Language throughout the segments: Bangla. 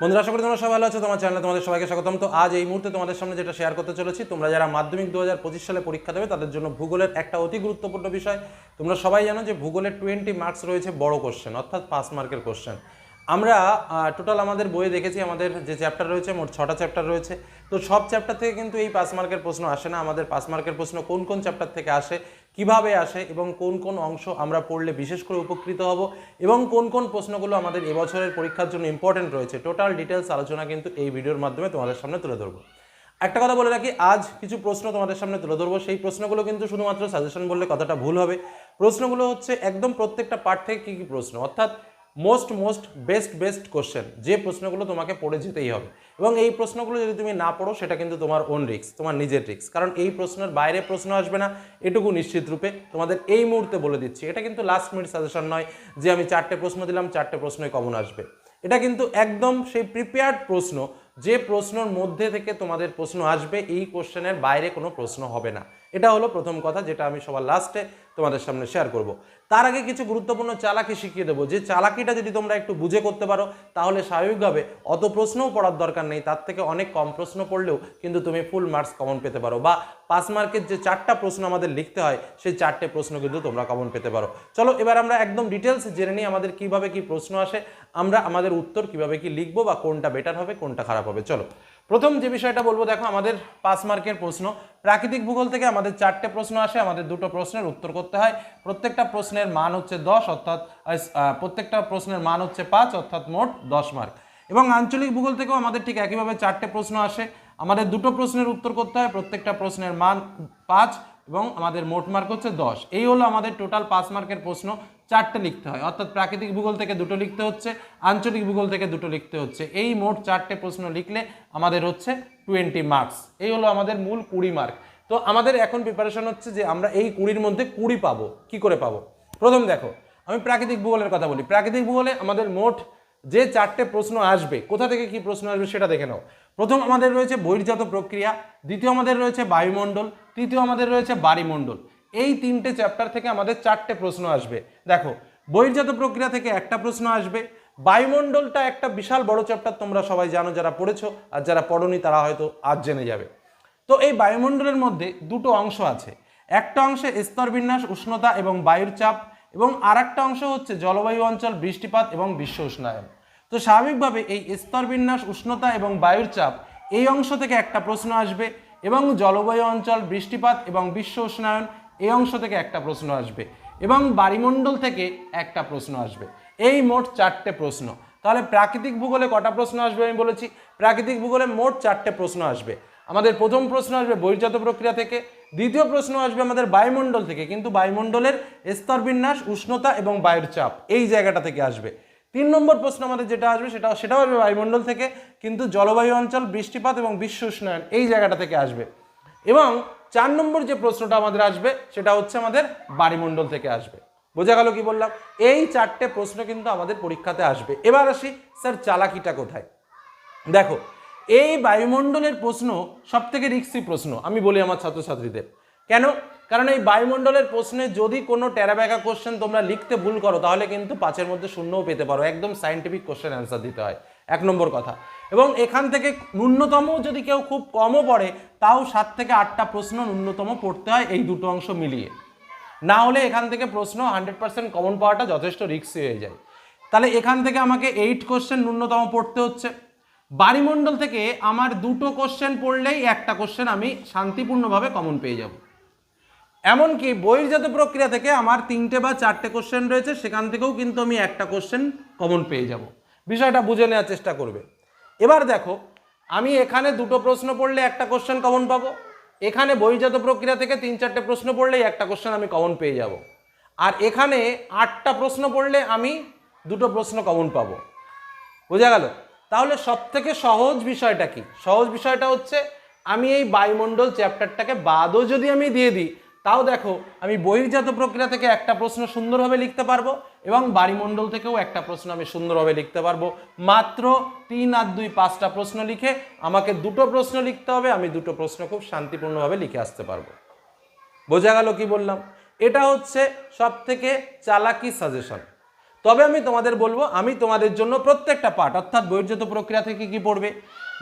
বন্ধুরা, আশা করি তোমরা সবাই ভালো আছো, তোমার চ্যানেলে তোমাদের সবাইকে স্বাগতম। তো আজ এই মুহূর্তে তোমাদের সামনে যেটা শেয়ার করতে চলেছি, তোমরা যারা মাধ্যমিক দু হাজার পঁচিশ সালে পরীক্ষা দেবে, তাদের জন্য ভূগোলের একটা অতি গুরুত্বপূর্ণ বিষয়। তোমরা সবাই জানো যে ভূগোলের টোয়েন্টি মার্কস রয়েছে বড় কোশ্চেন অর্থাৎ পাঁচ মার্কের কোশ্চেন আমরা টোটাল আমাদের বইয়ে দেখেছি, আমাদের যে চ্যাপ্টার রয়েছে, মোট ছটা চ্যাপ্টার রয়েছে। তো সব চ্যাপ্টার থেকে কিন্তু এই পাঁচ মার্কের প্রশ্ন আসে না। আমাদের পাঁচ মার্কের প্রশ্ন কোন কোন চ্যাপ্টার থেকে আসে কীভাবে আসে এবং কোন কোন অংশ আমরা পড়লে বিশেষ করে উপকৃত হব এবং কোন কোন প্রশ্নগুলো আমাদের এবছরের পরীক্ষার জন্য ইম্পর্টেন্ট রয়েছে টোটাল ডিটেলস আলোচনা কিন্তু এই ভিডিওর মাধ্যমে তোমাদের সামনে তুলে ধরবো। একটা কথা বলে রাখি, আজ কিছু প্রশ্ন তোমাদের সামনে তুলে ধরবো, সেই প্রশ্নগুলো কিন্তু শুধুমাত্র সাজেশন বললে কথাটা ভুল হবে। প্রশ্নগুলো হচ্ছে একদম প্রত্যেকটা পার্ট থেকে কী কী প্রশ্ন? অর্থাৎ most most best best question যে প্রশ্নগুলো তোমাকে পড়ে যেতেই হবে। এবং এই প্রশ্নগুলো যদি তুমি না পড়ো, সেটা কিন্তু তোমার ওন রিক্স তোমার নিজের রিক্স কারণ এই প্রশ্নের বাইরে প্রশ্ন আসবে না, এটুকু নিশ্চিত রূপে তোমাদের এই মুহূর্তে বলে দিচ্ছি। এটা কিন্তু লাস্ট মিনিট সাজেশন নয় যে আমি চারটে প্রশ্ন দিলাম, চারটে প্রশ্নই কমন আসবে। এটা কিন্তু একদম সেই প্রিপেয়ার্ড প্রশ্ন, যে প্রশ্নর মধ্যে থেকে তোমাদের প্রশ্ন আসবে, এই কোশ্চেনের বাইরে কোনো প্রশ্ন হবে না। এটা হলো প্রথম কথা, যেটা আমি সবার লাস্টে তোমাদের সামনে শেয়ার করব। তার আগে কিছু গুরুত্বপূর্ণ চালাকি শিখিয়ে দেবো। যে চালাকিটা যদি তোমরা একটু বুঝে করতে পারো, তাহলে স্বাভাবিকভাবে অত প্রশ্নও পড়ার দরকার নেই। তার থেকে অনেক কম প্রশ্ন পড়লেও কিন্তু তুমি ফুল মার্কস কমন পেতে পারো বা পাস মার্কের যে চারটা প্রশ্ন আমাদের লিখতে হয়, সেই চারটে প্রশ্ন কিন্তু তোমরা কমন পেতে পারো। চলো, এবার আমরা একদম ডিটেলস জেনে নিই আমাদের কীভাবে কি প্রশ্ন আসে, আমরা আমাদের উত্তর কীভাবে কি লিখব বা কোনটা বেটার হবে, কোনটা খারাপ হবে। চলো প্রথম যে বিষয়টা বলব, দেখো আমাদের পাঁচ মার্কের প্রশ্ন। প্রাকৃতিক ভূগোল থেকে আমাদের চারটে প্রশ্ন আসে, আমাদের দুটো প্রশ্নের উত্তর করতে হয়। প্রত্যেকটা প্রশ্নের মান হচ্ছে দশ, অর্থাৎ প্রত্যেকটা প্রশ্নের মান হচ্ছে পাঁচ, অর্থাৎ মোট দশ মার্ক। এবং আঞ্চলিক ভূগোল থেকেও আমাদের ঠিক একইভাবে চারটে প্রশ্ন আসে। আমাদের দুটো প্রশ্নের উত্তর করতে হয়, প্রত্যেকটা প্রশ্নের মান পাঁচ। এবং আমাদের মোট মার্ক হচ্ছে দশ। এই হলো আমাদের টোটাল পাঁচ মার্কের প্রশ্ন। চারটে লিখতে হয়। অর্থাৎ প্রাকৃতিক ভূগোল থেকে দুটো লিখতে হচ্ছে, আঞ্চলিক ভূগোল থেকে দুটো লিখতে হচ্ছে। এই মোট চারটে প্রশ্ন লিখলে আমাদের হচ্ছে টোয়েন্টি মার্কস এই হলো আমাদের মূল কুড়ি মার্ক তো আমাদের এখন প্রিপারেশন হচ্ছে যে আমরা এই কুড়ির মধ্যে কুড়ি পাবো। কি করে পাবো? প্রথম দেখো, আমি প্রাকৃতিক ভূগোলের কথা বলি। প্রাকৃতিক ভূগোলে আমাদের মোট যে চারটে প্রশ্ন আসবে, কোথা থেকে কি প্রশ্ন আসবে সেটা দেখে নাও। প্রথম আমাদের রয়েছে বহির্জাত প্রক্রিয়া, দ্বিতীয় আমাদের রয়েছে বায়ুমণ্ডল, তৃতীয় আমাদের রয়েছে বাড়িমণ্ডল এই তিনটে চ্যাপ্টার থেকে আমাদের চারটে প্রশ্ন আসবে। দেখো, বহির্জাত প্রক্রিয়া থেকে একটা প্রশ্ন আসবে, বায়ুমণ্ডলটা একটা বিশাল বড় চ্যাপ্টার তোমরা সবাই জানো যারা পড়েছো আর যারা পড়নি তারা হয়তো আজ জেনে যাবে। তো এই বায়ুমণ্ডলের মধ্যে দুটো অংশ আছে। একটা অংশে স্তরবিন্যাস, উষ্ণতা এবং বায়ুর চাপ এবং আর একটা অংশ হচ্ছে জলবায়ু অঞ্চল, বৃষ্টিপাত এবং বিশ্ব উষ্ণায়ন। তো স্বাভাবিকভাবে এই স্তরবিন্যাস, উষ্ণতা এবং বায়ুর চাপ এই অংশ থেকে একটা প্রশ্ন আসবে এবং জলবায়ু অঞ্চল, বৃষ্টিপাত এবং বিশ্ব উষ্ণায়ন এই অংশ থেকে একটা প্রশ্ন আসবে এবং বায়ুমণ্ডল থেকে একটা প্রশ্ন আসবে। এই মোট চারটে প্রশ্ন। তাহলে প্রাকৃতিক ভূগোলে কটা প্রশ্ন আসবে আমি বলেছি? প্রাকৃতিক ভূগোলে মোট চারটে প্রশ্ন আসবে। আমাদের প্রথম প্রশ্ন আসবে বহির্জাত প্রক্রিয়া থেকে। দ্বিতীয় প্রশ্ন আসবে আমাদের বায়ুমণ্ডল থেকে, কিন্তু বায়ুমণ্ডলের স্তরবিন্যাস, উষ্ণতা এবং বায়ুর চাপ এই জায়গাটা থেকে আসবে। তিন নম্বর প্রশ্ন আমাদের যেটা আসবে, সেটা, সেটাও আসবে বায়ুমণ্ডল থেকে, কিন্তু জলবায়ু অঞ্চল, বৃষ্টিপাত এবং বিশ্ব উষ্ণায়ন এই জায়গাটা থেকে আসবে। এবং চার নম্বর যে প্রশ্নটা আমাদের আসবে, সেটা হচ্ছে আমাদের বাড়িমণ্ডল থেকে আসবে। বোঝা গেল কি বললাম? এই চারটে প্রশ্ন কিন্তু আমাদের পরীক্ষাতে আসবে। এবার আসি, স্যার, চালাকিটা কোথায়? দেখো এই বায়ুমণ্ডলের প্রশ্ন সব থেকে রিক্সি প্রশ্ন, আমি বলি আমার ছাত্রছাত্রীদের। কেন? কারণ এই বায়ুমণ্ডলের প্রশ্নে যদি কোনো টেরাব্যাকা কোশ্চেন তোমরা লিখতে ভুল করো, তাহলে কিন্তু পাঁচের মধ্যে শূন্যও পেতে পারো। একদম সাইন্টিফিক কোশ্চেন অ্যান্সার দিতে হয়। এক নম্বর কথা। এবং এখান থেকে ন্যূনতম যদি কেউ খুব কমও পড়ে, তাও সাত থেকে আটটা প্রশ্ন ন্যূনতম পড়তে হয় এই দুটো অংশ মিলিয়ে। না হলে এখান থেকে প্রশ্ন হান্ড্রেড পার্সেন্ট কমন পাওয়াটা যথেষ্ট রিক্সি হয়ে যায়। তাহলে এখান থেকে আমাকে এইট কোশ্চেন ন্যূনতম পড়তে হচ্ছে। বাড়িমণ্ডল থেকে আমার দুটো কোশ্চেন পড়লেই একটা কোশ্চেন আমি শান্তিপূর্ণভাবে কমন পেয়ে যাব। এমনকি বহির্জাত প্রক্রিয়া থেকে আমার তিনটে বা চারটে কোশ্চেন রয়েছে, সেখান থেকেও কিন্তু আমি একটা কোশ্চেন কমন পেয়ে যাব। বিষয়টা বুঝে নেওয়ার চেষ্টা করবে। এবার দেখো, আমি এখানে দুটো প্রশ্ন পড়লে একটা কোশ্চেন কমন পাবো। এখানে বহির্জাত প্রক্রিয়া থেকে তিন চারটে প্রশ্ন পড়লেই একটা কোশ্চেন আমি কমন পেয়ে যাব। আর এখানে আটটা প্রশ্ন পড়লে আমি দুটো প্রশ্ন কমন পাবো। বোঝা গেল? তাহলে সব থেকে সহজ বিষয়টা কি? সহজ বিষয়টা হচ্ছে আমি এই বায়ুমণ্ডল চ্যাপ্টারটাকে বাদও যদি আমি দিয়ে দিই, তাও দেখো আমি বহির্জাত প্রক্রিয়া থেকে একটা প্রশ্ন সুন্দরভাবে লিখতে পারব এবং বাড়িমণ্ডল থেকেও একটা প্রশ্ন আমি সুন্দরভাবে লিখতে পারব। মাত্র তিন আর দুই পাঁচটা প্রশ্ন লিখে আমাকে দুটো প্রশ্ন লিখতে হবে, আমি দুটো প্রশ্ন খুব শান্তিপূর্ণভাবে লিখে আসতে পারব। বোঝা গেল কি বললাম? এটা হচ্ছে সব থেকে চালাকি সাজেশন। তবে আমি তোমাদের বলব, আমি তোমাদের জন্য প্রত্যেকটা পার্ট অর্থাৎ বহির্জাত প্রক্রিয়া থেকে কি পড়বে,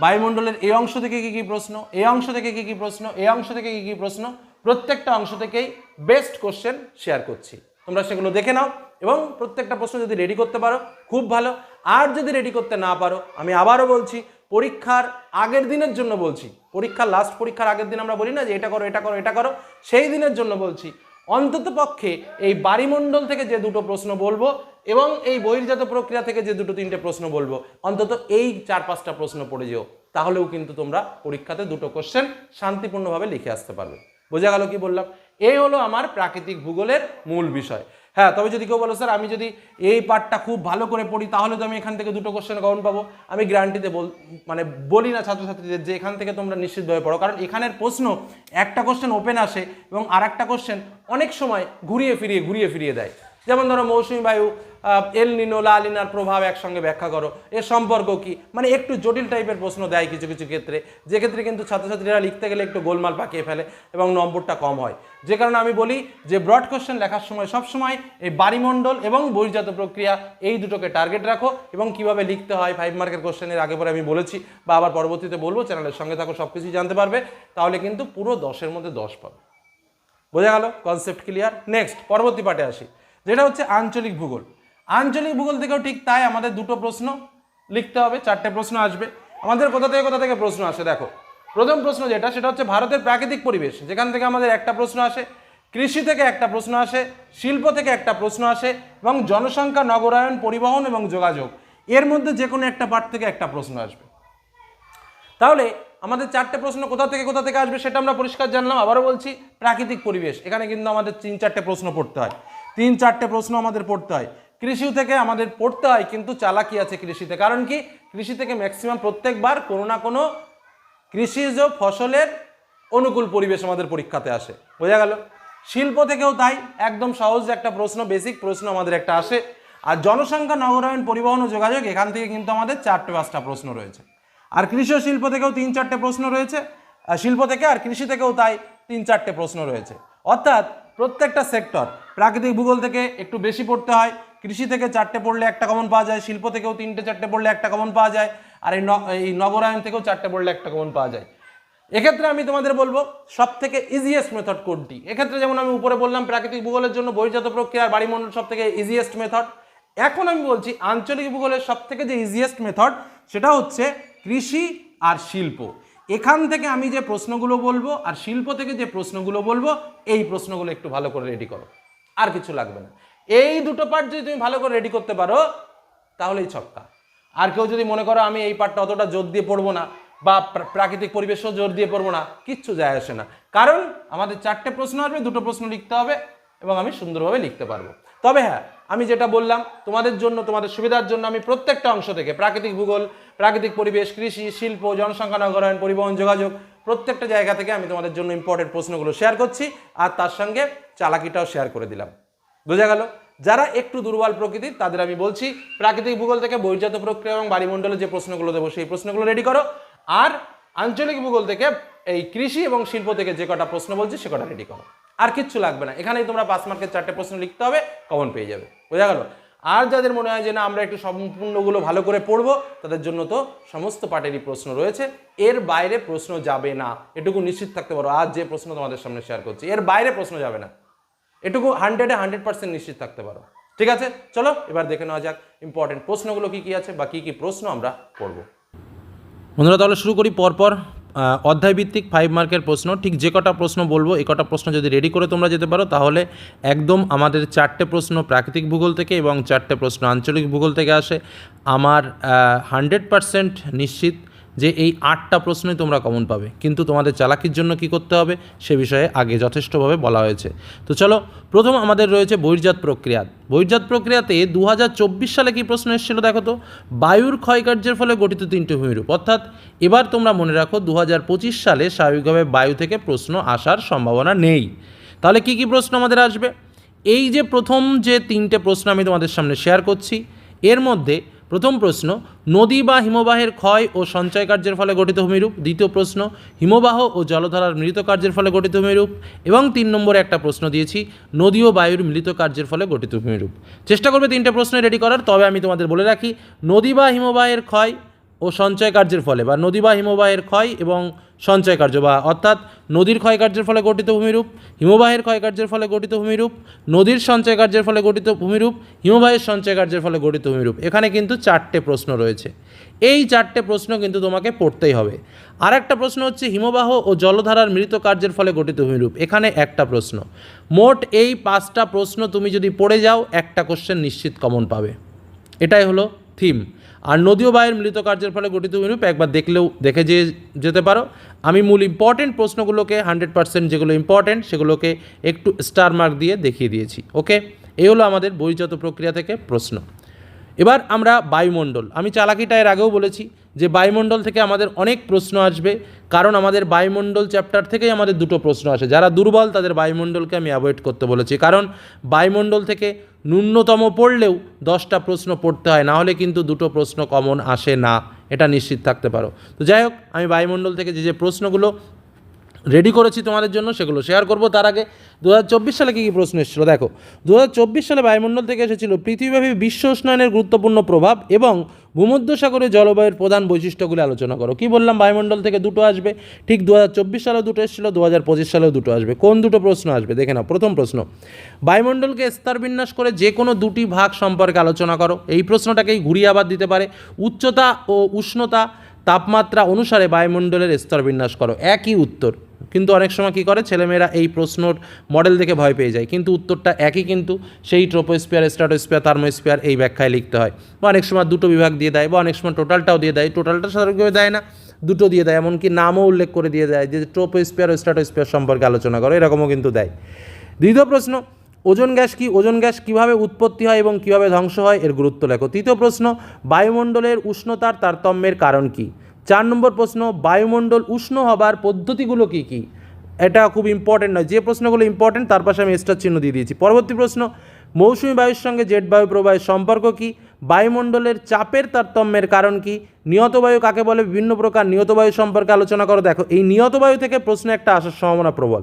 বায়ুমণ্ডলের এই অংশ থেকে কি কি প্রশ্ন, এই অংশ থেকে কি কি প্রশ্ন, এই অংশ থেকে কি কি প্রশ্ন, প্রত্যেকটা অংশ থেকেই বেস্ট কোশ্চেন শেয়ার করছি। তোমরা সেগুলো দেখে নাও এবং প্রত্যেকটা প্রশ্ন যদি রেডি করতে পারো, খুব ভালো। আর যদি রেডি করতে না পারো, আমি আবারও বলছি, পরীক্ষার আগের দিনের জন্য বলছি, পরীক্ষার লাস্ট পরীক্ষার আগের দিন আমরা বলি না যে এটা করো এটা করো এটা করো, সেই দিনের জন্য বলছি অন্তত পক্ষে এই বাড়িমণ্ডল থেকে যে দুটো প্রশ্ন বলব এবং এই বহির্জাত প্রক্রিয়া থেকে যে দুটো তিনটে প্রশ্ন বলব, অন্তত এই চার পাঁচটা প্রশ্ন পড়ে যেও, তাহলেও কিন্তু তোমরা পরীক্ষাতে দুটো কোশ্চেন শান্তিপূর্ণভাবে লিখে আসতে পারবে। বোঝা গেল কি বললাম? এই হলো আমার প্রাকৃতিক ভূগোলের মূল বিষয়। হ্যাঁ তবে যদি কেউ বলো, স্যার, আমি যদি এই পার্টটা খুব ভালো করে পড়ি, তাহলে তো আমি এখান থেকে দুটো কোশ্চেন কমন পাবো। আমি গ্যারান্টিতে বল মানে বলি না ছাত্রছাত্রীদের যে এখান থেকে তোমরা নিশ্চিতভাবে পড়ো, কারণ এখানের প্রশ্ন একটা কোশ্চেন ওপেন আসে এবং আর একটা কোশ্চেন অনেক সময় ঘুরিয়ে ফিরিয়ে ঘুরিয়ে ফিরিয়ে দেয়। যেমন ধরো মৌসুমী বায়ু এল নিনো লা লিনার প্রভাব একসঙ্গে ব্যাখ্যা করো। এর সম্পর্ক কি? মানে একটু জটিল টাইপের প্রশ্ন দেয় কিছু কিছু ক্ষেত্রে। যে ক্ষেত্রে কিন্তু ছাত্রছাত্রীরা লিখতে গেলে একটু গোলমাল পাকিয়ে ফেলে এবং নম্বরটা কম হয়। যে কারণে আমি বলি যে ব্রড কোশ্চেন লেখার সময় সবসময় এই বাড়িমণ্ডল এবং বহির্জাত প্রক্রিয়া এই দুটোকে টার্গেট রাখো এবং কীভাবে লিখতে হয় ফাইভ মার্কের কোশ্চেনের আগে পরে আমি বলেছি বা আবার পরবর্তীতে বলব চ্যানেলের সঙ্গে থাকো সব কিছুই জানতে পারবে। তাহলে কিন্তু পুরো দশের মধ্যে দশ পাবে। বোঝা গেল? কনসেপ্ট ক্লিয়ার নেক্সট পরবর্তী পার্টে আসি। যেটা হচ্ছে আঞ্চলিক ভূগোল। আঞ্চলিক ভূগোল থেকেও ঠিক তাই আমাদের দুটো প্রশ্ন লিখতে হবে, চারটে প্রশ্ন আসবে। আমাদের কোথা থেকে কোথা থেকে প্রশ্ন আসে দেখো। প্রথম প্রশ্ন যেটা, সেটা হচ্ছে ভারতের প্রাকৃতিক পরিবেশ। যেখান থেকে আমাদের একটা প্রশ্ন আসে, কৃষি থেকে একটা প্রশ্ন আসে, শিল্প থেকে একটা প্রশ্ন আসে, এবং জনসংখ্যা, নগরায়ন, পরিবহন এবং যোগাযোগ। এর মধ্যে যে কোনো একটা পার্ট থেকে একটা প্রশ্ন আসবে। তাহলে আমাদের চারটে প্রশ্ন কোথা থেকে কোথা থেকে আসবে সেটা আমরা পরিষ্কার জানলাম, আবারও বলছি, প্রাকৃতিক পরিবেশ। এখানে কিন্তু আমাদের তিন চারটে প্রশ্ন পড়তে হয়। তিন, চারটে প্রশ্ন আমাদের পড়তে হয়। কৃষি থেকে আমাদের পড়তে হয়, কিন্তু চালাকি আছে কৃষিতে। কারণ কি? কৃষি থেকে ম্যাক্সিমাম প্রত্যেকবার কোনো না কোনো কৃষিজ ফসলের অনুকূল পরিবেশ আমাদের পরীক্ষাতে আসে। বোঝা গেল? শিল্প থেকেও তাই, একদম সহজ একটা প্রশ্ন বেসিক প্রশ্ন আমাদের একটা আসে। আর জনসংখ্যা, নগরায়ন, পরিবহন ও যোগাযোগ, এখান থেকে কিন্তু আমাদের চারটে, পাঁচটা প্রশ্ন রয়েছে। আর কৃষি ও শিল্প থেকেও তিন, চারটে প্রশ্ন রয়েছে। শিল্প থেকে আর কৃষি থেকেও তাই তিন, চারটে প্রশ্ন রয়েছে। অর্থাৎ প্রত্যেকটা সেক্টর প্রাকৃতিক ভূগোল থেকে একটু বেশি পড়তে হয়, কৃষি থেকে চারটে পড়লে একটা কমন পাওয়া যায়, শিল্প থেকেও তিনটে চারটে পড়লে একটা কমন পাওয়া যায়, আর এই এই নগরায়ন থেকেও চারটে পড়লে একটা কমন পাওয়া যায়। এক্ষেত্রে আমি তোমাদের বলব সব থেকে ইজিয়েস্ট মেথড কোনটি? এক্ষেত্রে যেমন আমি উপরে বললাম, প্রাকৃতিক ভূগোলের জন্য বহির্জাত প্রক্রিয়া আর বাড়িমণ্ডল সব থেকে ইজিয়েস্ট মেথড এখন আমি বলছি, আঞ্চলিক ভূগোলের সব থেকে যে ইজিয়েস্ট মেথড সেটা হচ্ছে কৃষি আর শিল্প। এখান থেকে আমি যে প্রশ্নগুলো বলব আর শিল্প থেকে যে প্রশ্নগুলো বলব, এই প্রশ্নগুলো একটু ভালো করে রেডি করো। আর কিছু লাগবে না। এই দুটো পার্ট যদি তুমি ভালো করে রেডি করতে পারো, তাহলেই ছক্কা। আর কেউ যদি মনে করো আমি এই পার্টটা অতটা জোর দিয়ে পড়ব না, বা প্রা- প্রাকৃতিক পরিবেশও জোর দিয়ে পড়ব না, কিচ্ছু যায় আসে না। কারণ আমাদের চারটে প্রশ্ন আসবে, দুটো প্রশ্ন লিখতে হবে, এবং আমি সুন্দরভাবে লিখতে পারব। তবে হ্যাঁ আমি যেটা বললাম, তোমাদের জন্য, তোমাদের সুবিধার জন্য আমি প্রত্যেকটা অংশ থেকে, প্রাকৃতিক ভূগোল, প্রাকৃতিক পরিবেশ, কৃষি, শিল্প, জনসংখ্যা, নগরায়ন, পরিবহন, যোগাযোগ, প্রত্যেকটা জায়গা থেকে আমি তোমাদের জন্য ইম্পর্টেন্ট প্রশ্নগুলো শেয়ার করছি, আর তার সঙ্গে চালাকিটাও শেয়ার করে দিলাম। বোঝা গেল? যারা একটু দুর্বল প্রকৃতির, তাদের আমি বলছি, প্রাকৃতিক ভূগোল থেকে বহির্জাত প্রক্রিয়া এবং বাড়িমণ্ডলে যে প্রশ্নগুলো দেবো, সেই প্রশ্নগুলো রেডি করো। আর আঞ্চলিক ভূগোল থেকে এই কৃষি এবং শিল্প থেকে যে কটা প্রশ্ন বলছি সে কটা রেডি করো। আর কিচ্ছু লাগবে না। এখানেই তোমরা পাঁচ মার্কের চারটে প্রশ্ন লিখতে হবে কমন পেয়ে যাবে। বোঝা গেল? আর যাদের মনে হয় যে না, আমরা একটু সম্পূর্ণগুলো ভালো করে পড়ব, তাদের জন্য তো সমস্ত পার্টেরই প্রশ্ন রয়েছে। এর বাইরে প্রশ্ন যাবে না। এটুকু নিশ্চিত থাকতে পারো। আজ যে প্রশ্ন তোমাদের সামনে শেয়ার করছি, এর বাইরে প্রশ্ন যাবে না। এটুকু হান্ড্রেডে হান্ড্রেড পার্সেন্ট নিশ্চিত থাকতে পারো। ঠিক আছে? চলো, এবার দেখে নেওয়া যাক ইম্পর্টেন্ট প্রশ্নগুলো কি কি আছে বা কি কি প্রশ্ন আমরা পড়ব। বন্ধুরা, তাহলে শুরু করি পরপর। অধ্যায়ভিত্তিক ফাইভ মার্কের প্রশ্ন। ঠিক যে কটা প্রশ্ন বলব এ কটা প্রশ্ন যদি রেডি করে তোমরা যেতে পারো, তাহলে একদম আমাদের চারটে প্রশ্ন প্রাকৃতিক ভূগোল থেকে এবং চারটে প্রশ্ন আঞ্চলিক ভূগোল থেকে আসে। আমার হান্ড্রেড নিশ্চিত যে এই আটটা প্রশ্নই তোমরা কমন পাবে। কিন্তু তোমাদের চালাকির জন্য কি করতে হবে? সে বিষয়ে আগে যথেষ্টভাবে বলা হয়েছে। তো চলো, প্রথম আমাদের রয়েছে বহির্জাত প্রক্রিয়া। বহির্জাত প্রক্রিয়াতে দু হাজার চব্বিশ সালে কি প্রশ্ন এসেছিল দেখো তো? বায়ুর ক্ষয়কার্যের ফলে গঠিত তিনটে ভূমিরূপ। অর্থাৎ এবার তোমরা মনে রাখো দু হাজার পঁচিশ সালে স্বাভাবিকভাবে বায়ু থেকে প্রশ্ন আসার সম্ভাবনা নেই। তাহলে কি কি প্রশ্ন আমাদের আসবে? এই যে প্রথম যে তিনটে প্রশ্ন আমি তোমাদের সামনে শেয়ার করছি, এর মধ্যে প্রথম প্রশ্ন, নদী বা হিমবাহের ক্ষয় ও সঞ্চয় কার্যের ফলে গঠিত ভূমিরূপ। দ্বিতীয় প্রশ্ন, হিমবাহ ও জলধারার মিলিত কার্যের ফলে গঠিত ভূমিরূপ। এবং তিন নম্বরে একটা প্রশ্ন দিয়েছি, নদী ও বায়ুর মিলিত কার্যের ফলে গঠিত ভূমিরূপ। চেষ্টা করবে তিনটে প্রশ্ন রেডি করার, তবে আমি তোমাদের বলে রাখি, নদী বা হিমবাহের ক্ষয় ও সঞ্চয় কার্যের ফলে বা নদী বা হিমবাহের ক্ষয় এবং সঞ্চয় কার্য বা অর্থাৎ নদীর ক্ষয় কার্যের ফলে গঠিত ভূমিরূপ, হিমবাহের ক্ষয় কার্যের ফলে গঠিত ভূমিরূপ, নদীর সঞ্চয় কার্যের ফলে গঠিত ভূমিরূপ, হিমবাহের সঞ্চয় কার্যের ফলে গঠিত ভূমিরূপ। এখানে কিন্তু চারটে প্রশ্ন রয়েছে। এই চারটে প্রশ্ন কিন্তু তোমাকে পড়তেই হবে। আর একটা প্রশ্ন হচ্ছে, হিমবাহ ও জলধারার মৃত কার্যের ফলে গঠিত ভূমিরূপ। এখানে একটা প্রশ্ন। মোট এই পাঁচটা প্রশ্ন তুমি যদি পড়ে যাও, একটা কোশ্চেন নিশ্চিত কমন পাবে। এটাই হলো থিম। আর নদীয় বায়ের মিলিত কার্যের ফলে গঠিত ভূমিরূপ একবার দেখলেও দেখে যে যেতে পারো। আমি মূল ইম্পর্টেন্ট প্রশ্নগুলোকে হান্ড্রেড পার্সেন্ট যেগুলো ইম্পর্টেন্ট সেগুলোকে একটু স্টার মার্ক দিয়ে দেখিয়ে দিয়েছি। ওকে এই হলো আমাদের বহির্জাত প্রক্রিয়া থেকে প্রশ্ন। এবার আমরা বায়ুমণ্ডল। আমি চালাকিটা এর আগেও বলেছি যে বায়ুমণ্ডল থেকে আমাদের অনেক প্রশ্ন আসবে, কারণ আমাদের বায়ুমণ্ডল চ্যাপ্টার থেকেই আমাদের দুটো প্রশ্ন আসে। যারা দুর্বল, তাদের বায়ুমণ্ডলকে আমি অ্যাভয়েড করতে বলেছি। কারণ বায়ুমণ্ডল থেকে ন্যূনতম পড়লেও দশটা প্রশ্ন পড়তে হয় নাহলে কিন্তু দুটো প্রশ্ন কমন আসে না। এটা নিশ্চিত থাকতে পারো। তো যাই হোক, আমি বায়ুমণ্ডল থেকে যে যে প্রশ্নগুলো রেডি করেছি তোমাদের জন্য সেগুলো। শেয়ার করব তার আগে। দু হাজার চব্বিশ সালে কী কী প্রশ্ন এসেছিল? দেখো দু হাজার চব্বিশ সালে বায়ুমণ্ডল থেকে এসেছিল পৃথিবীব্যাপী বিশ্ব উষ্ণায়নের গুরুত্বপূর্ণ প্রভাব এবং ভূমধ্যসাগরে জলবায়ুর প্রধান বৈশিষ্ট্যগুলি আলোচনা করো। কি বললাম? বায়ুমণ্ডল থেকে দুটো আসবে। ঠিক দু সালেও দুটো এসেছিল দু হাজার পঁচিশ সালেও দুটো আসবে। কোন দুটো প্রশ্ন আসবে? দেখে নাও, প্রথম প্রশ্ন। বায়ুমণ্ডলকে স্তর বিন্যাস করে যে কোনো দুটি ভাগ সম্পর্কে আলোচনা করো। এই প্রশ্নটাকেই ঘুরিয়ে আবার দিতে পারে। উচ্চতা ও উষ্ণতা তাপমাত্রা অনুসারে বায়ুমণ্ডলের স্তর বিন্যাস করো। একই উত্তর। কিন্তু অনেক সময় কী করে? ছেলেমেয়েরা এই প্রশ্নর মডেল দেখে ভয় পেয়ে যায়। কিন্তু উত্তরটা একই কিন্তু সেই ট্রোপোস্পিয়ার স্ট্রাটোস্পিয়ার থার্মোস্পিয়ার এই ব্যাখ্যায় লিখতে হয়। বা অনেক সময় দুটো বিভাগ দিয়ে দেয় বা অনেক সময় টোটালটাও দিয়ে দেয়। টোটালটা সাধারণভাবে দেয় না, দুটো দিয়ে দেয়। এমনকি নামও উল্লেখ করে দিয়ে দেয় যে ট্রোপোস্পিয়ার ও স্ট্রাটোস্পিয়ার সম্পর্কে আলোচনা করো, এরকমও কিন্তু দেয়। দ্বিতীয় প্রশ্ন, ওজন গ্যাস কি? ওজন গ্যাস কীভাবে উৎপত্তি হয় এবং কীভাবে ধ্বংস হয়? এর গুরুত্ব লেখো। তৃতীয় প্রশ্ন, বায়ুমণ্ডলের উষ্ণতার তারতম্যের কারণ কি? চার নম্বর প্রশ্ন, বায়ুমণ্ডল উষ্ণ হবার পদ্ধতিগুলো কি কি? এটা খুব ইম্পর্টেন্ট নয়। যে প্রশ্নগুলো ইম্পর্টেন্ট তার পাশে আমি স্টার চিহ্ন দিয়ে দিয়েছি। পরবর্তী প্রশ্ন, মৌসুমী বায়ুর সঙ্গে জেট বায়ু প্রবাহের সম্পর্ক কি? বায়ুমণ্ডলের চাপের তারতম্যের কারণ কি? নিয়ত বায়ু কাকে বলে? বিভিন্ন প্রকার নিয়ত বায়ু সম্পর্কে আলোচনা করো। দেখো, এই নিয়ত বায়ু থেকে প্রশ্ন একটা আসার সম্ভাবনা প্রবল।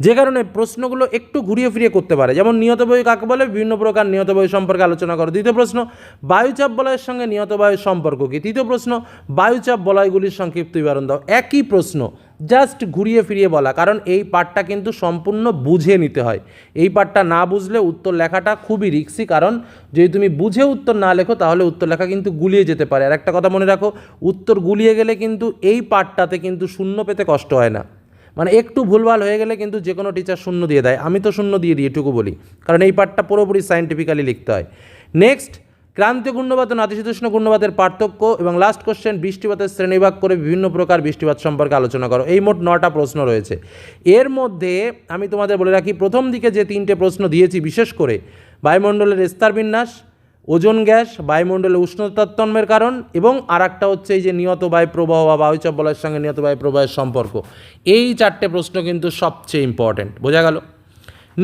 যে কারণে প্রশ্নগুলো একটু ঘুরিয়ে ফিরিয়ে করতে পারে। যেমন নিয়ত বায়ু কাকে বলে? বিভিন্ন প্রকার নিয়ত বায়ু সম্পর্কে আলোচনা করো। দ্বিতীয় প্রশ্ন, বায়ুচাপ বলয়ের সঙ্গে নিয়ত বায়ুর সম্পর্ক কী? তৃতীয় প্রশ্ন, বায়ুচাপ বলয়গুলির সংক্ষিপ্ত বিবরণ দাও। একই প্রশ্ন জাস্ট ঘুরিয়ে ফিরিয়ে বলা, কারণ এই পাঠটা কিন্তু সম্পূর্ণ বুঝে নিতে হয়। এই পাঠটা না বুঝলে উত্তর লেখাটা খুবই রিক্সি, কারণ যদি তুমি বুঝে উত্তর না লেখো, তাহলে উত্তর লেখা কিন্তু গুলিয়ে যেতে পারে। আর একটা কথা মনে রাখো, উত্তর গুলিয়ে গেলে কিন্তু এই পাঠটাতে কিন্তু শূন্য পেতে কষ্ট হয় না। মানে একটু ভুলভাল হয়ে গেলে কিন্তু যে কোনো টিচার শূন্য দিয়ে দেয়। আমি তো শূন্য দিয়ে দিই, এটুকু বলি। কারণ এই পাঠটা পুরোপুরি সায়েন্টিফিক্যালি লিখতে হয়। নেক্সট ক্রান্তীয় ঘূর্ণবাত ও নাতিশীতোষ্ণ ঘূর্ণবাতের পার্থক্য এবং লাস্ট কোশ্চেন বৃষ্টিপাতের শ্রেণীভাগ করে বিভিন্ন প্রকার বৃষ্টিপাত সম্পর্কে আলোচনা করো। এই মোট নটা প্রশ্ন রয়েছে। এর মধ্যে আমি তোমাদের বলে রাখি, প্রথম দিকে যে তিনটে প্রশ্ন দিয়েছি, বিশেষ করে বায়ুমণ্ডলের স্তর বিন্যাস ওজন গ্যাস, বায়ুমণ্ডলে উষ্ণতারতম্যের কারণ এবং আর একটা হচ্ছে এই যে নিয়ত বায়ুপ্রবাহ বা বায়ুচাপ বলয়ের সঙ্গে নিয়ত বায়ুপ্রবাহের সম্পর্ক। এই চারটে প্রশ্ন কিন্তু সবচেয়ে ইম্পর্ট্যান্ট বোঝা গেল?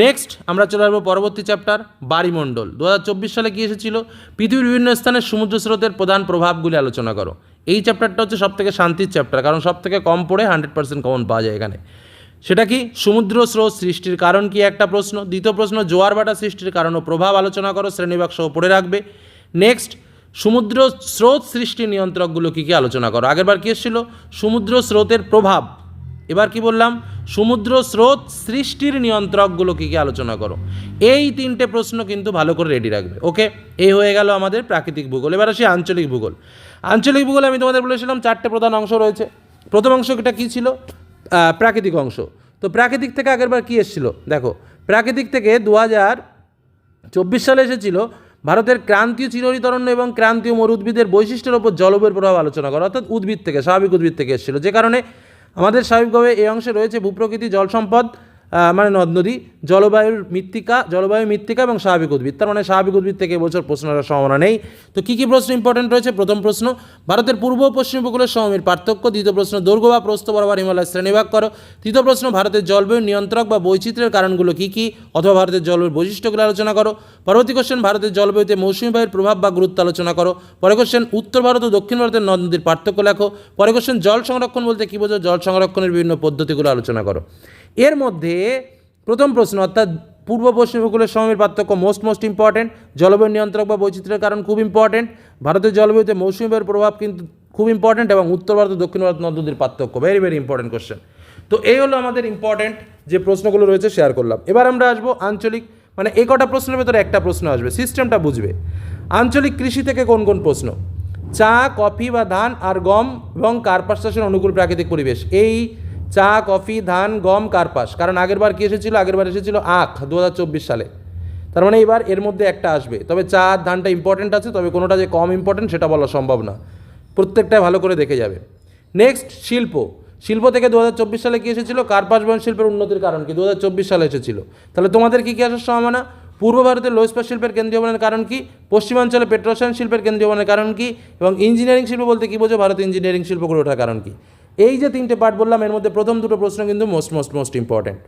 নেক্সট আমরা চলে আসব পরবর্তী চ্যাপ্টার বাড়িমণ্ডল দু সালে কী এসেছিল? পৃথিবীর বিভিন্ন স্থানে সমুদ্র স্রোতের প্রধান প্রভাবগুলি আলোচনা করো। এই চ্যাপ্টারটা হচ্ছে সবথেকে শান্তির চ্যাপ্টার কারণ সবথেকে কম পড়ে হান্ড্রেড পার্সেন্ট কমন পাওয়া যায় এখানে। সেটা কি? সমুদ্র স্রোত সৃষ্টির কারণ কি একটা প্রশ্ন? দ্বিতীয় প্রশ্ন, জোয়ার ভাটা সৃষ্টির কারণ ও প্রভাব আলোচনা করো শ্রেণীবাগ সহ পড়ে রাখবে। নেক্সট সমুদ্র স্রোত সৃষ্টির নিয়ন্ত্রকগুলো কী কী আলোচনা করো? আগেরবার কী এসেছিল? সমুদ্র স্রোতের প্রভাব। এবার কি বললাম? সমুদ্র স্রোত সৃষ্টির নিয়ন্ত্রকগুলো কী কী আলোচনা করো? এই তিনটে প্রশ্ন কিন্তু ভালো করে রেডি রাখবে। ওকে এই হয়ে গেল আমাদের প্রাকৃতিক ভূগোল। এবার আসি আঞ্চলিক ভূগোল। আঞ্চলিক ভূগোলে আমি তোমাদের বলেছিলাম চারটে প্রধান অংশ রয়েছে। প্রথম অংশটা কী ছিল? প্রাকৃতিক অংশ। তো প্রাকৃতিক থেকে আগেরবার কী এসেছিল? দেখো, প্রাকৃতিক থেকে দু হাজার চব্বিশ সালে এসেছিল ভারতের ক্রান্তীয় চিরহরিতরণ্য এবং ক্রান্তীয় মরুদ্ভিদের বৈশিষ্ট্যের ওপর জলবায়ুর প্রভাব আলোচনা করা, অর্থাৎ উদ্ভিদ থেকে, স্বাভাবিক উদ্ভিদ থেকে এসেছিল। যে কারণে আমাদের স্বাভাবিকভাবে এই অংশে রয়েছে ভূপ্রকৃতি জল সম্পদ মানে নদ, নদী, জলবায়ুর মৃত্তিকা জলবায়ু মৃত্তিকা এবং স্বাভাবিক উদ্ভিদ। তার মানে স্বাভাবিক উদ্ভিদ থেকে এবছর প্রশ্ন আসার সম্ভাবনা নেই। তো কী কী প্রশ্ন ইম্পর্টেন্ট রয়েছে? প্রথম প্রশ্ন, ভারতের পূর্ব পশ্চিম উপকূলের সমভূমির পার্থক্য। দ্বিতীয় প্রশ্ন দৈর্ঘ্য বা প্রস্থ বরাবর হিমালয় শ্রেণীভাগ করো। তৃতীয় প্রশ্ন, ভারতের জলবায়ু নিয়ন্ত্রক বা বৈচিত্র্যের কারণগুলো কী কী? অথবা ভারতের জলবায়ুর বৈশিষ্ট্যগুলো আলোচনা করো। পরবর্তী কোশ্চেন ভারতের জলবায়ুতে মৌসুমী বায়ুর প্রভাব বা গুরুত্ব আলোচনা করো। পরে কোশ্চেন উত্তর ভারত ও দক্ষিণ ভারতের নদ, নদীর পার্থক্য লেখো। পরে কোশ্চেন জল সংরক্ষণ বলতে কী বোঝো? জল সংরক্ষণের বিভিন্ন পদ্ধতিগুলো আলোচনা করো। এর মধ্যে প্রথম প্রশ্ন, অর্থাৎ পূর্ব পশ্চিম উপকূলের সময়ের পার্থক্য মোস্ট মোস্ট ইম্পর্টেন্ট জলবায়ু নিয়ন্ত্রক বা বৈচিত্র্যের কারণ খুব ইম্পর্টেন্ট ভারতের জলবায়ুতে মৌসুমী বায়ুর প্রভাব কিন্তু খুব ইম্পর্টেন্ট এবং উত্তর ভারত ও দক্ষিণ ভারত নদীর পার্থক্য ভেরি ভেরি ইম্পর্টেন্ট কোশ্চেন তো এই হলো আমাদের ইম্পর্টেন্ট যে প্রশ্নগুলো রয়েছে শেয়ার করলাম। এবার আমরা আসব আঞ্চলিক মানে এই কটা প্রশ্নের ভেতরে একটা প্রশ্ন আসবে সিস্টেমটা বুঝবে। আঞ্চলিক কৃষি থেকে কোন কোন প্রশ্ন? চা, কফি বা ধান আর গম এবং কার্পাস চাষের অনুকূল প্রাকৃতিক পরিবেশ, এই চা, কফি, ধান, গম, কার্পাস। কারণ আগেরবার কি এসেছিল? আগেরবার এসেছিল আখ দু হাজার চব্বিশ সালে। তার মানে এবার এর মধ্যে একটা আসবে। তবে চা, ধানটা ইম্পর্টেন্ট আছে, তবে কোনোটা যে কম ইম্পর্টেন্ট সেটা বলা সম্ভব না। প্রত্যেকটাই ভালো করে দেখে যাবে। নেক্সট শিল্প। শিল্প থেকে দু হাজার চব্বিশ সালে কি এসেছিল? কার্পাস বয়ন শিল্পের উন্নতির কারণ কি? দু হাজার চব্বিশ সালে এসেছিল। তাহলে তোমাদের কি কি আসার সম্ভাবনা? পূর্ব ভারতের লো শিল্পের কেন্দ্রীয় বনের কারণ কি? পশ্চিমাঞ্চলে পেট্রোসায়ন শিল্পের কেন্দ্রীয় বনের কারণ কি? এবং ইঞ্জিনিয়ারিং শিল্প বলতে কি বোঝো? ভারত ইঞ্জিনিয়ারিং শিল্প গড়ে ওঠার কারণ কি? এই যে তিনটে পার্ট বললাম, এর মধ্যে প্রথম দুটো প্রশ্ন কিন্তু most most most important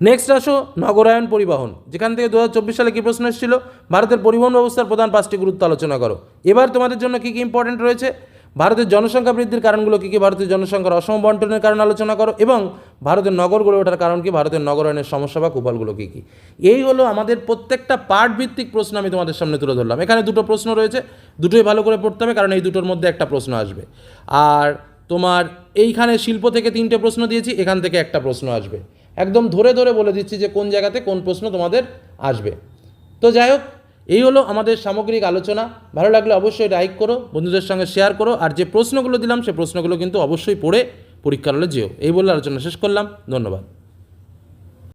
next আসো, নগরায়ন পরিবহন। যেখান থেকে দু হাজার চব্বিশ সালে কী প্রশ্ন এসেছিল? ভারতের পরিবহন ব্যবস্থার প্রধান পাঁচটি গুরুত্ব আলোচনা করো। এবার তোমাদের জন্য কী কী ইম্পর্টেন্ট রয়েছে? ভারতের জনসংখ্যা বৃদ্ধির কারণগুলো কী কী? ভারতের জনসংখ্যার অসম বন্টনের কারণ আলোচনা করো। এবং ভারতের নগর গড়ে ওঠার কারণ কি? ভারতের নগরায়নের সমস্যা বা কুফলগুলো কী কী? এই হলো আমাদের প্রত্যেকটা পার্ট ভিত্তিক প্রশ্ন আমি তোমাদের সামনে তুলে ধরলাম। এখানে দুটো প্রশ্ন রয়েছে। দুটোই ভালো করে পড়তে হবে, কারণ এই দুটোর মধ্যে একটা প্রশ্ন আসবে। আর তোমার এইখানে শিল্প থেকে তিনটে প্রশ্ন দিয়েছি, এখান থেকে একটা প্রশ্ন আসবে। একদম ধরে ধরে বলে দিচ্ছি যে কোন জায়গাতে কোন প্রশ্ন তোমাদের আসবে। তো যাই হোক, এই হলো আমাদের সামগ্রিক আলোচনা। ভালো লাগলে অবশ্যই লাইক করো, বন্ধুদের সঙ্গে শেয়ার করো, আর যে প্রশ্নগুলো দিলাম, সে প্রশ্নগুলো কিন্তু অবশ্যই পড়ে পরীক্ষার হলে যেও। এই বলে আলোচনা শেষ করলাম। ধন্যবাদ।